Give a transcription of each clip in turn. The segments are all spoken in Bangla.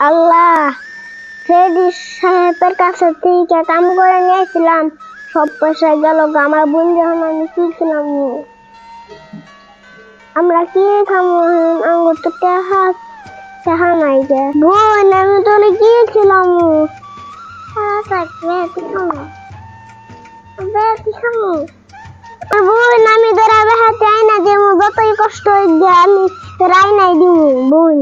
আল্লাহ ফ্রেডি সাহেবের কাছে থেকে কাম করে নিয়েছিলাম সব পয়সা গেল। আমার বোন যখন আমি কি ছিলাম আমরা কি খামো তো টেহা টেহা নাই গে বোন, আমি তোরে গিয়েছিলাম। বোন, আমি তোরা বেহা চাই না যে যতই কষ্ট আমি রাই নাই দিব বোন।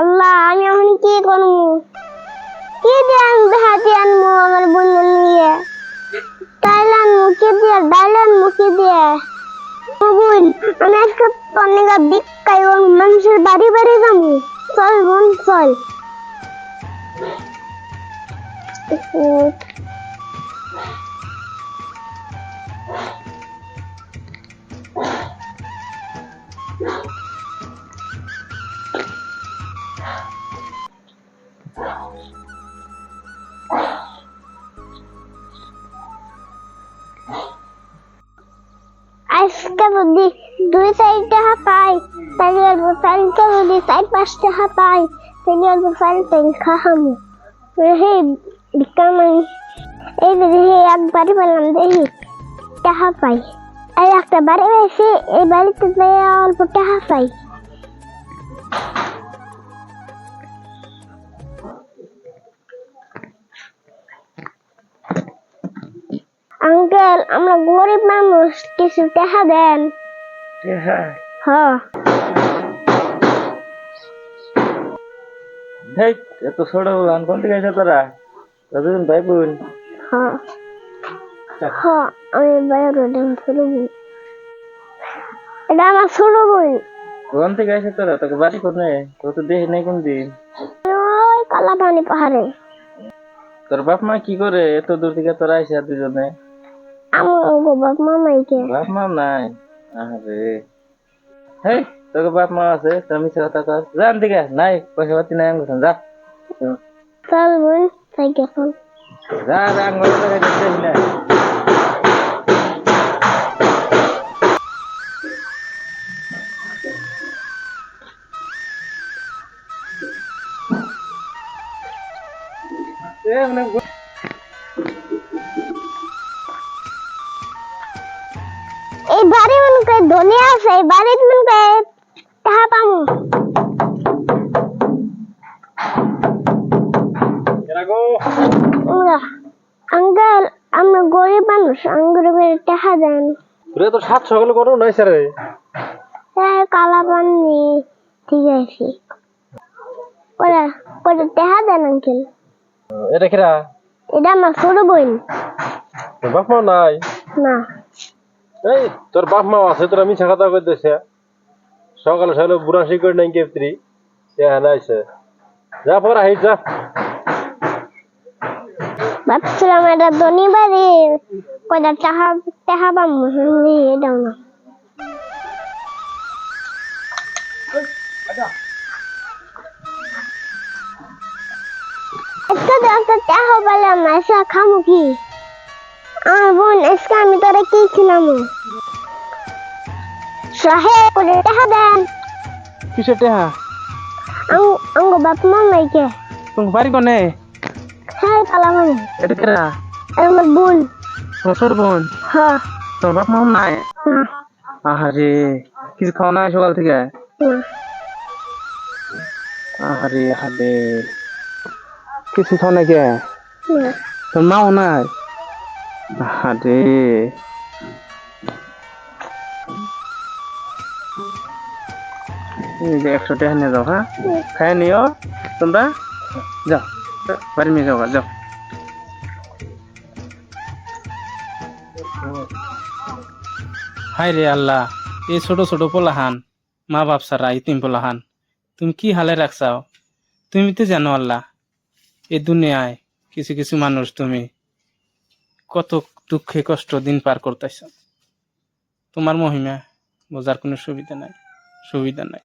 আল্লাহ, আমি এখন কি করব? কি দিয়ে আমি হাতে আনব আমার বোন নিয়ে? ডাইল আনব কি দিয়ে ডাইল আনব কি দিয়ে। বোন আমি আজকে অনেক বিক্কাই মানুষের বাড়ি বাড়ি যাব। চল বোন, চল। আজকে যদি দুই চার টাকা পাই তাহলে অল্প চালকে যদি চার পাঁচ টাকা পাই তাহলে অল্প চাল তেল খাহামু হে বিকামাই এই যে হে একবারই পেলাম দেখি টাকা পাই। আর একটা বাড়ি পেয়েছি এই বাড়িতে অল্প টাকা পাই। আঙ্কেল আমরা গরিব মানুষ কিছু টাকা দেন। হ্যাঁ। হেই এত ছোট বলান কোন থেকে এসে তোরা? ভাই বোন। হ্যাঁ। হ্যাঁ। আমি বাইরে ডান ছোট বোন। এটা আমার ছোট বোন। কোন থেকে এসে তোরা? তোকে বাড়ি কোনে তোর তো দেখি নাই কোন দিন ওই কালা পানি পাহাড়ে। তোর বাপ মা কি করে? এত দূর থেকে তোরা আইসা দুজনে। আমার গো বাপ মামাইকে বাপ মা নাই আরে হেই তোকে বাপ মা আছে তুমি মিছে কথা কর জান দিকে নাই পয়সা পাতি নাই আঙ্গুর যা চল বোন সাইকেল চল যা যা আঙ্গুর দেখি না এ মানে এই বাড়ি মনকে ধনী আছে এই বাড়ির মনকে টাকা পামু আঙ্কেল আমরা গরিব মানুষ আঙ্গুরের টাকা দেন রে তো সাত সকালে করো নাই স্যার হ্যাঁ কালা পানি ঠিক আছে। ওরা ওরা টাকা দেন আঙ্কেল। এটা কিরা? এটা আমার ছোট বোন। বাপ মা নাই? না। এই তোর বাপ মা আছে তোর আমি কথা কইতেছে। সকালে সকালে বুড়া শিকড় নাই কেপ্ত্রি সে হানাইছে যা পর আহি যা। ভাবছিলাম এটা ধনী কয়টা টাকা টাকা পামু হুম, এটাও না। একটা না এসে খামু কি? আমার বোন আজকে আমি তোরা কি ছিলাম সাহেব করে টাকা দেন। কিসের টেহা? আঙ্গ বাপ তুমি বাড়ি কোনে? হ্যাঁ কালা মানে এটা কিরা? আমার বোন। ছোট বোন? হ্যাঁ। তোর বাপ নাই? আহারে কিছু খাওয়া নাই সকাল থেকে? আহারে আহারে কিছু খাও না কে? তোর মাও নাই? যে একশো টাকা নিয়ে হ্যাঁ? খাই নিও, তোমরা? যাও হায় রে আল্লাহ, এই ছোট ছোট পোলাহান, মা বাপ সারা ইতিম পোলাহান, তুমি কি হালে রাখছাও? তুমি তো জানো আল্লাহ এই দুনিয়ায় কিছু কিছু মানুষ তুমি। কত দুঃখে কষ্ট দিন পার করতেছ? তোমার মহিমা বোঝার কোনো সুবিধা নাই সুবিধা নাই।